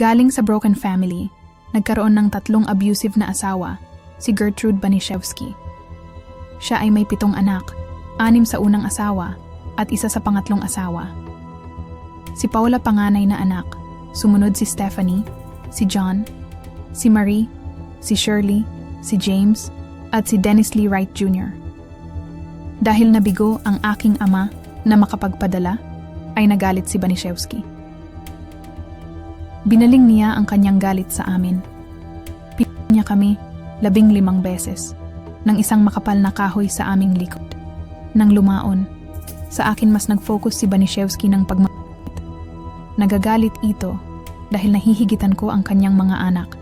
Galing sa broken family, nagkaroon ng tatlong abusive na asawa, si Gertrude Banishevsky. Siya ay may pitong anak, anim sa unang asawa at isa sa pangatlong asawa. Si Paula panganay na anak, sumunod si Stephanie, si John, si Marie, si Shirley, si James, at si Dennis Lee Wright Jr. Dahil nabigo ang aking ama na makapagpadala, ay nagalit si Banishevsky. Binaling niya ang kanyang galit sa amin. Pinag niya kami labing limang beses ng isang makapal na kahoy sa aming likod. Nang lumaon, sa akin mas nag-focus si Banishevsky ng pagmamahal. Nagagalit ito dahil nahihigitan ko ang kanyang mga anak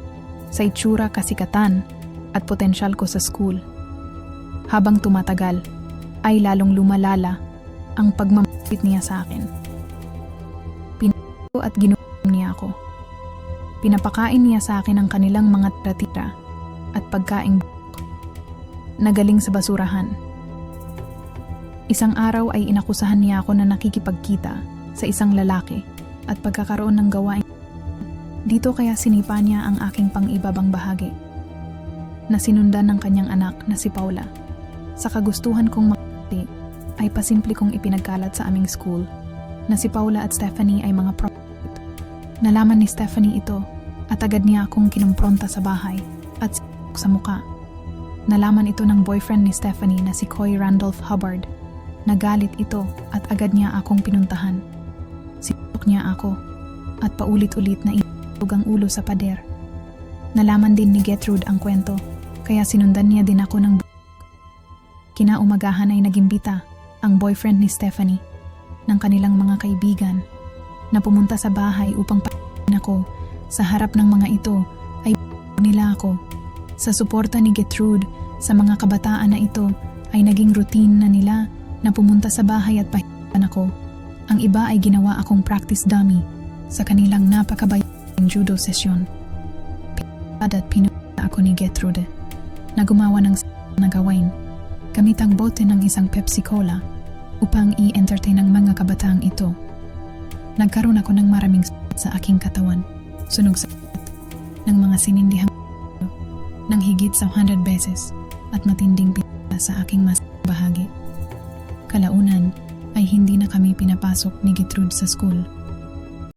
sa itsura, kasikatan at potensyal ko sa school. Habang tumatagal, ay lalong lumalala ang pagmamapit niya sa akin. Pinako at ginutom niya ako. Pinapakain niya sa akin ang kanilang mga tira at pagkaing. Nagaling sa basurahan. Isang araw ay inakusahan niya ako na nakikipagkita sa isang lalaki at pagkakaroon ng gawain. Dito kaya sinipa niya ang aking pang-ibabang bahagi na sinundan ng kanyang anak na si Paula. Sa kagustuhan kong makati, ay pasimple kong ipinagkalat sa aming school na si Paula at Stephanie ay mga pro. Nalaman ni Stephanie ito at agad niya akong kinumpronta sa bahay at sa muka. Nalaman ito ng boyfriend ni Stephanie na si Coy Randolph Hubbard. Nagalit ito at agad niya akong pinuntahan. Sintok niya ako at paulit-ulit na inutog ang ulo sa pader. Nalaman din ni Gertrude ang kwento kaya sinundan niya din ako ng Kinaumagahan ay nagimbita ang boyfriend ni Stephanie ng kanilang mga kaibigan na pumunta sa bahay upang pa***in ako sa harap ng mga ito ay nila ako. Sa suporta ni Gertrude sa mga kabataan na ito ay naging routine na nila na pumunta sa bahay at pahipan ako. Ang iba ay ginawa akong practice dummy sa kanilang napakabayang judo session. Pinapad at pinunta ako ni Gertrude na gumawa ng na gawain gamit ang bote ng isang Pepsi Cola upang i-entertain ang mga kabataang ito. Nagkaroon ako ng maraming sa aking katawan, sunog sa ng mga sinindihang ng higit sa 100 beses at matinding pinata sa aking mas bahagi. Kalaunan ay hindi na kami pinapasok ni Gertrude sa school